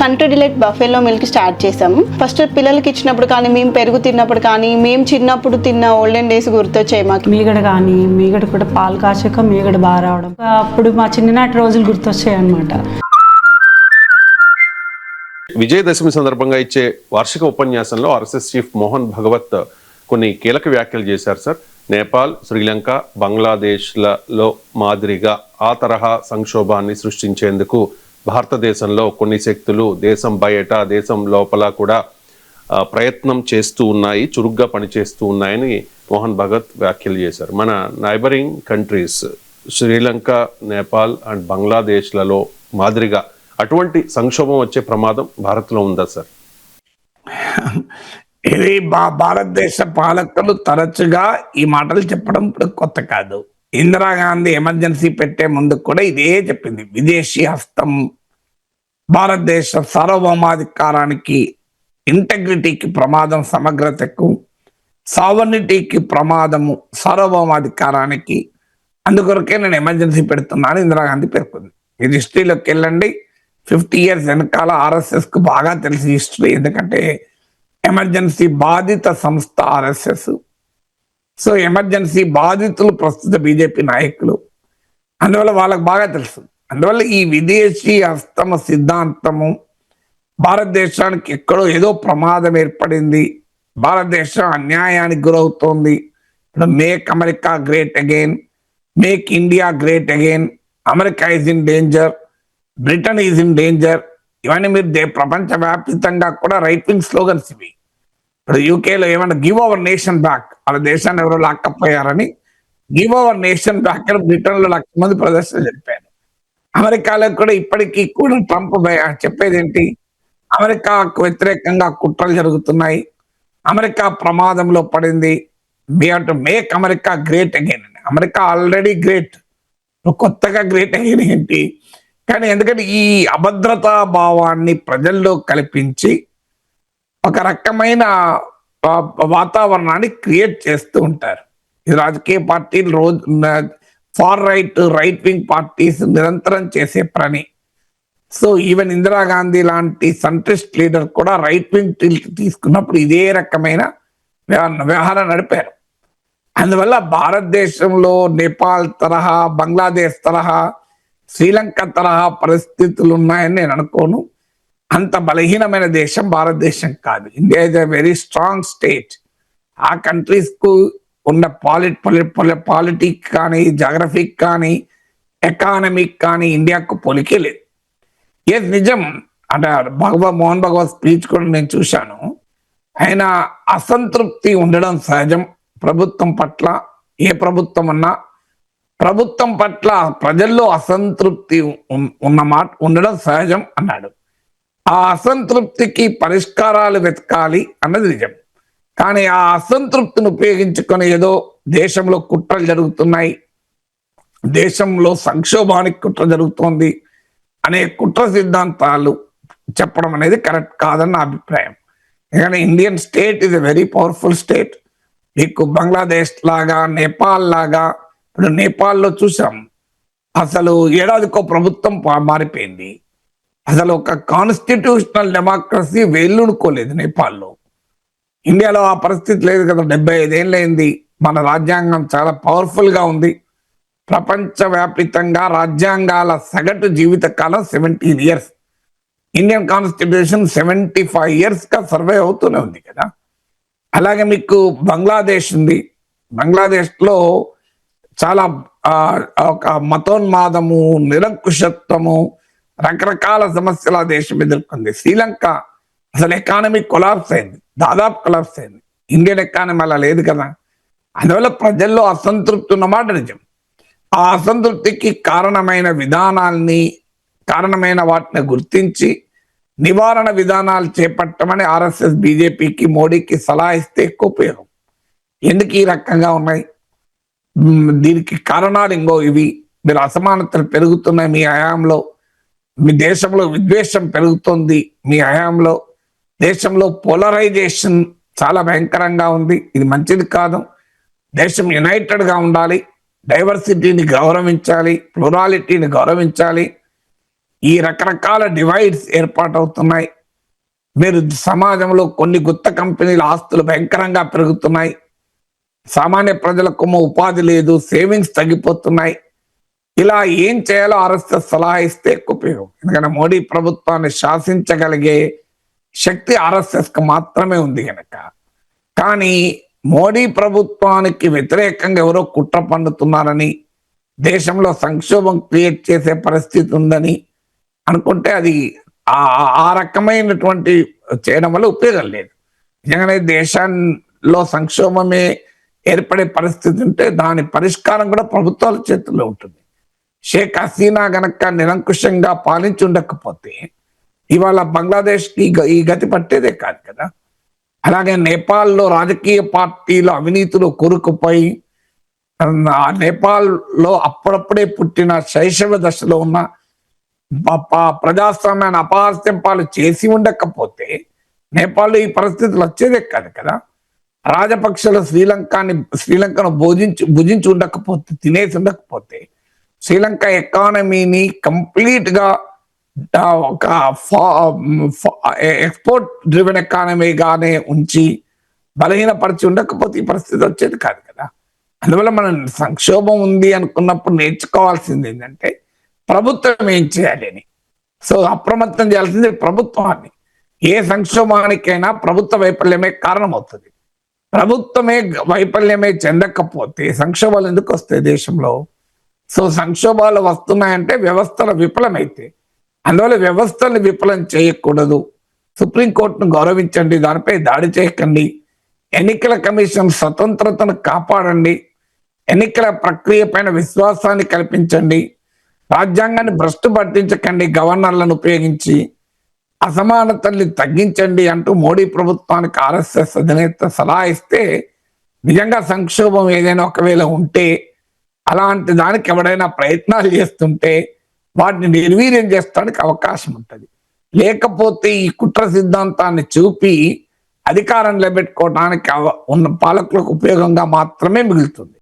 Country delight buffalo milk start చేసాము first పిల్లలకి ఇచ్చినప్పుడు కానీ మేము పెరుగు తిన్నప్పుడు కానీ మేము చిన్నప్పుడు తిన్న ఓల్డెన్ డేస్ గుర్తొచ్చాయి మాకు. మీగడ కానీ మీగడ కూడా పాలు కాచాక మీగడ బాగా రావడం. అప్పుడు మా చిన్ననాటి రోజులు గుర్తొచ్చాయి అనమాట విజయదశమి సందర్భంగా ఇచ్చే వార్షిక ఉపన్యాసంలో ఆర్ఎస్ఎస్ చీఫ్ మోహన్ భగవత్ కొన్ని కీలక వ్యాఖ్యలు చేశారు సార్ నేపాల్ శ్రీలంక బంగ్లాదేశ్లలో మాదిరిగా ఆ తరహా సంక్షోభాన్ని సృష్టించేందుకు భారతదేశంలో కొన్ని శక్తులు దేశం బయట దేశం లోపల కూడా ప్రయత్నం చేస్తూ ఉన్నాయి చురుగ్గా పనిచేస్తూ ఉన్నాయని మోహన్ భగత్ వ్యాఖ్యలు చేశారు. మన neighbouring countries Sri Lanka Nepal and బంగ్లాదేశ్లలో మాదిరిగా అటువంటి సంక్షోభం వచ్చే ప్రమాదం భారత్లో ఉందా సార్? ఇది మా భారతదేశ పాలకులు తరచుగా ఈ మాటలు చెప్పడం ఇప్పుడు కొత్త కాదు. ఇందిరాగాంధీ ఎమర్జెన్సీ పెట్టే ముందు కూడా ఇదే చెప్పింది. విదేశీ హస్తం భారతదేశ సార్వభౌమాధికారానికి ఇంటగ్రిటీకి ప్రమాదం సమగ్రతకు సావర్నిటీకి ప్రమాదము సార్వభౌమాధికారానికి. అందుకొరకే నేను ఎమర్జెన్సీ పెడుతున్నాను ఇందిరాగాంధీ పేర్కొంది. ఇది హిస్టరీలోకి వెళ్ళండి. ఫిఫ్టీ ఇయర్స్ వెనకాల ఆర్ఎస్ఎస్కు బాగా తెలిసి హిస్టరీ ఎందుకంటే ఎమర్జెన్సీ బాధిత సంస్థ ఆర్ఎస్ఎస్ సో ఎమర్జెన్సీ బాధితులు ప్రస్తుత బీజేపీ నాయకులు. అందువల్ల వాళ్ళకు బాగా తెలుసు. అందువల్ల ఈ విదేశీ అస్తమ సిద్ధాంతము భారతదేశానికి ఎక్కడో ఏదో ప్రమాదం ఏర్పడింది. భారతదేశం అన్యాయానికి గురవుతోంది. ఇప్పుడు make America great again make India great again America is in danger Britain is in danger ఇవన్నీ మీరు దే- ప్రపంచవ్యాప్తంగా కూడా రైట్ వింగ్ స్లోగన్స్ ఇవి. ఇప్పుడు యూకేలో ఏమన్నా గివ్ అవర్ నేషన్ బ్యాక్ వాళ్ళ దేశాన్ని ఎవరో లాక్కపోయారని గివ్ అవర్ నేషన్ బ్యాక్ అని బ్రిటన్లో లక్ష మంది ప్రదర్శన జరిపారు. అమెరికాలో కూడా ఇప్పటికీ కూడా ట్రంప్ చెప్పేది ఏంటి అమెరికాకు వ్యతిరేకంగా కుట్రలు జరుగుతున్నాయి. అమెరికా ప్రమాదంలో పడింది. We to make America great again America already great. కొత్తగా గ్రేట్ అగైన్ ఏంటి? కానీ ఎందుకంటే ఈ అభద్రతా భావాన్ని ప్రజల్లో కల్పించి ఒక రకమైన వాతావరణాన్ని క్రియేట్ చేస్తూ ఉంటారు. ఈ రాజకీయ పార్టీలు రోజు far right right wing parties నిరంతరం చేసే పని. సో ఈవెన్ ఇందిరాగాంధీ లాంటి సంట్రిస్ట్ లీడర్ కూడా రైట్ వింగ్ తీసుకున్నప్పుడు ఇదే రకమైన వ్యవహారం నడిపారు. అందువల్ల భారతదేశంలో నేపాల్ తరహా బంగ్లాదేశ్ తరహా శ్రీలంక తరహా పరిస్థితులు ఉన్నాయని నేను అనుకోను. అంత బలహీనమైన దేశం భారతదేశం కాదు. India is a very strong state ఆ కంట్రీస్కు ఉన్న పాలిట్ పాలిటిక్ కానీ జాగ్రఫిక్ కానీ ఎకానమిక్ కానీ ఇండియాకు పొలికే లేదు. ఏది నిజం. అంటే భగవత్ మోహన్ భగవత్ స్పీచ్ కూడా నేను చూశాను. ఆయన అసంతృప్తి ఉండడం సహజం. ప్రభుత్వం పట్ల ఏ ప్రభుత్వం ఉన్నా ప్రభుత్వం పట్ల ప్రజల్లో అసంతృప్తి ఉన్న మాట ఉండడం సహజం అన్నాడు. ఆ అసంతృప్తికి పరిష్కారాలు వెతకాలి అన్నది నిజం. కానీ ఆ అసంతృప్తిని ఉపయోగించుకొని ఏదో దేశంలో కుట్రలు జరుగుతున్నాయి. దేశంలో సంక్షోభానికి కుట్ర జరుగుతోంది అనే కుట్ర సిద్ధాంతాలు చెప్పడం అనేది కరెక్ట్ కాదని నా అభిప్రాయం. ఎందుకంటే Indian state is a very powerful state మీకు బంగ్లాదేశ్ లాగా నేపాల్ లాగా ఇప్పుడు నేపాల్లో చూసాం. అసలు ఏడాదికో ప్రభుత్వం మారిపోయింది. అసలు ఒక కాన్స్టిట్యూషనల్ డెమోక్రసీ వేళ్ళునుకోలేదు నేపాల్లో. ఇండియాలో ఆ పరిస్థితి లేదు కదా. డెబ్బై ఐదేళ్ళైంది మన రాజ్యాంగం చాలా పవర్ఫుల్గా ఉంది. ప్రపంచవ్యాప్తంగా రాజ్యాంగాల సగటు జీవిత కాలం seventeen years Indian constitution seventy five ఇయర్స్గా సర్వే అవుతూనే ఉంది కదా. అలాగే మీకు బంగ్లాదేశ్ ఉంది. బంగ్లాదేశ్లో చాలా ఒక మతోన్మాదము నిరంకుశత్వము రకరకాల సమస్యలు ఆ దేశం ఎదుర్కొంది. శ్రీలంక అసలు ఎకానమీ కొలాప్స్ అయింది. దాదాపు కొలాప్స్ అయింది. ఇండియన్ ఎకానమీ అలా లేదు కదా. అందువల్ల ప్రజల్లో అసంతృప్తి ఉన్నమాట నిజం. ఆ అసంతృప్తికి కారణమైన విధానాల్ని కారణమైన వాటిని గుర్తించి నివారణ విధానాలు చేపట్టమని ఆర్ఎస్ఎస్ బీజేపీకి మోడీకి సలహా ఇస్తే ఎక్కువ ఉపయోగం. ఎందుకు ఈ రకంగా ఉన్నాయి? దీనికి కారణాలు ఇంకో ఇవి. మీరు అసమానతలు పెరుగుతున్నాయి మీ హయాంలో. మీ దేశంలో విద్వేషం పెరుగుతుంది మీ హయాంలో. దేశంలో పోలరైజేషన్ చాలా భయంకరంగా ఉంది. ఇది మంచిది కాదు. దేశం యునైటెడ్గా ఉండాలి. డైవర్సిటీని గౌరవించాలి. ప్లూరాలిటీని గౌరవించాలి. ఈ రకరకాల డివైడ్స్ ఏర్పాటవుతున్నాయి. మీరు సమాజంలో కొన్ని గుత్త కంపెనీల ఆస్తులు భయంకరంగా పెరుగుతున్నాయి. సామాన్య ప్రజలకు ఉపాధి లేదు. సేవింగ్స్ తగ్గిపోతున్నాయి. ఇలా ఏం చేయాలో ఆర్ఎస్ఎస్ సలహా ఇస్తే ఎక్కువ ఉపయోగం. ఎందుకంటే మోడీ ప్రభుత్వాన్ని శాసించగలిగే శక్తి ఆర్ఎస్ఎస్కు మాత్రమే ఉంది కనుక కానీ మోడీ ప్రభుత్వానికి వ్యతిరేకంగా ఎవరో కుట్ర పండుతున్నారని దేశంలో సంక్షోభం క్రియేట్ చేసే పరిస్థితి ఉందని అనుకుంటే అది ఆ- ఆ- రకమైనటువంటి చేయడం వల్ల ఉపయోగం లేదు. నిజంగానే దేశంలో సంక్షోభమే ఏర్పడే పరిస్థితి ఉంటే దాని పరిష్కారం కూడా ప్రభుత్వాల చేతుల్లో ఉంటుంది. షేక్ హసీనా గనక నిరంకుశంగా పాలించి ఉండకపోతే ఇవాళ బంగ్లాదేశ్కి ఈ గతి పట్టేదే కాదు కదా. అలాగే నేపాల్లో రాజకీయ పార్టీలు అవినీతిలో కొరుకుపోయి ఆ నేపాల్లో అప్పుడప్పుడే పుట్టిన శైశవ దశలో ఉన్న ప్రజాస్వామ్యాన్ని అపహాస్యం పాలు చేసి ఉండకపోతే నేపాల్లో ఈ పరిస్థితులు వచ్చేదే కాదు కదా. రాజపక్షలు శ్రీలంకని శ్రీలంకను భోజించి భుజించి ఉండకపోతే తినేసి ఉండకపోతే శ్రీలంక ఎకానమీని కంప్లీట్గా ఒక ఎక్స్పోర్ట్ డ్రివెన్ ఎకానమీగానే ఉంచి బలహీనపరిచి ఉండకపోతే ఈ పరిస్థితి వచ్చేది కాదు కదా. అందువల్ల మనం సంక్షోభం ఉంది అనుకున్నప్పుడు నేర్చుకోవాల్సింది ఏంటంటే ప్రభుత్వం ఏం చేయాలి అని. సో అప్రమత్తం చేయాల్సింది ప్రభుత్వాన్ని. ఏ సంక్షోభానికైనా ప్రభుత్వ వైఫల్యమే కారణమవుతుంది. ప్రభుత్వమే వైఫల్యమే చెందకపోతే సంక్షోభాలు ఎందుకు వస్తాయి దేశంలో? సో సంక్షోభాలు వస్తున్నాయంటే వ్యవస్థల విఫలమైతే అందువల్ల వ్యవస్థల్ని విఫలం చేయకూడదు. సుప్రీంకోర్టును గౌరవించండి దానిపై దాడి చేయకండి. ఎన్నికల కమిషన్ స్వతంత్రతను కాపాడండి. ఎన్నికల ప్రక్రియ పైన విశ్వాసాన్ని కల్పించండి. రాజ్యాంగాన్ని భ్రష్టు పట్టించకండి గవర్నర్లను ఉపయోగించి. అసమానతల్ని తగ్గించండి అంటూ మోడీ ప్రభుత్వానికి ఆర్ఎస్ఎస్ అధినేత సలహా ఇస్తే నిజంగా సంక్షోభం ఏదైనా ఒకవేళ ఉంటే అలాంటి దానికి ఎవడైనా ప్రయత్నాలు చేస్తుంటే వాటిని నిర్వీర్యం చేస్తానికి అవకాశం ఉంటుంది. లేకపోతే ఈ కుట్ర సిద్ధాంతాన్ని చూపి అధికారం నిలబెట్టుకోవడానికి అవ- ఉన్న పాలకులకు ఉపయోగంగా మాత్రమే మిగులుతుంది.